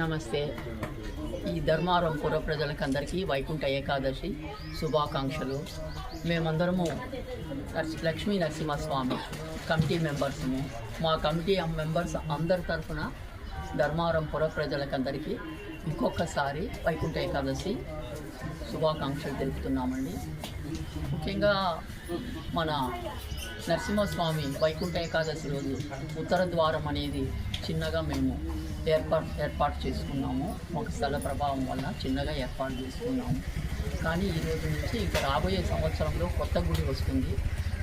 నమస్తే. ఈ ధర్మారం పుర ప్రజలకందరికీ వైకుంఠ ఏకాదశి శుభాకాంక్షలు. మేమందరము లక్ష్మీ నరసింహస్వామి కమిటీ మెంబర్స్ము. మా కమిటీ మెంబర్స్ అందరి తరఫున ధర్మారం పుర ప్రజలకందరికీ ఇంకొకసారి వైకుంఠ ఏకాదశి శుభాకాంక్షలు తెలుపుతున్నామండి. ముఖ్యంగా మన నరసింహస్వామి వైకుంఠ ఏకాదశి రోజు ఉత్తర ద్వారం అనేది చిన్నగా మేము ఏర్పాటు ఏర్పాటు చేసుకున్నాము. ఒక స్థల ప్రభావం వల్ల చిన్నగా ఏర్పాటు చేసుకున్నాము. కానీ ఈరోజు నుంచి ఇంకా రాబోయే సంవత్సరంలో కొత్త గుడి వస్తుంది.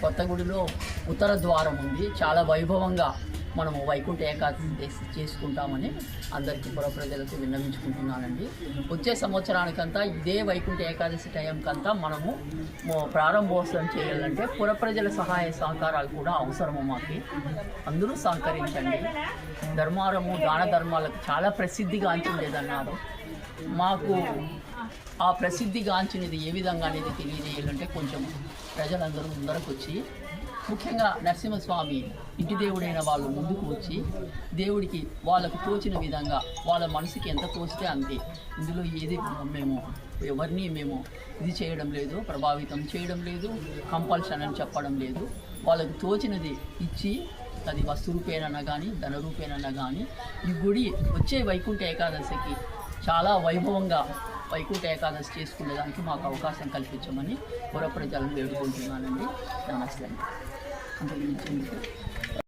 కొత్త గుడిలో ఉత్తర ద్వారం ఉంది. చాలా వైభవంగా మనము వైకుంఠ ఏకాదశి చేసి- చేసుకుంటామని అందరికీ పుర ప్రజలకు విన్నవించుకుంటున్నానండి. వచ్చే సంవత్సరానికంతా ఇదే వైకుంఠ ఏకాదశి టైంకంతా మనము ప్రారంభోత్సవం చేయాలంటే పుర ప్రజల సహాయ సహకారాలు కూడా అవసరము మాకు. అందరూ సహకరించండి. ధర్మారము దాన ధర్మాలకు చాలా ప్రసిద్ధిగాంచిండేదన్నారు మాకు ఆ ప్రసిద్ధిగాంచినది ఏ విధంగా అనేది తెలియజేయాలంటే కొంచెం ప్రజలందరూ ముందరకు వచ్చి ముఖ్యంగా నరసింహస్వామి ఇంటి దేవుడైన వాళ్ళు ముందుకు వచ్చి దేవుడికి వాళ్ళకు తోచిన విధంగా వాళ్ళ మనసుకి ఎంత తోస్తే అంతే. ఇందులో ఏది మేము ఎవరిని మేము ఇది చేయడం లేదు ప్రభావితం చేయడం లేదు కంపల్షన్ అని చెప్పడం లేదు. వాళ్ళకు తోచినది ఇచ్చి అది వస్తు రూపేనన్నా కానీ ధన రూపేనన్నా కానీ ఈ గుడి వచ్చే వైకుంఠ ఏకాదశికి చాలా వైభవంగా వైకుంఠ ఏకాదశి చేసుకునేదానికి మాకు అవకాశం కల్పించమని పుర ప్రజలను వేడుకుంటున్నానండి. నమస్తే అండి.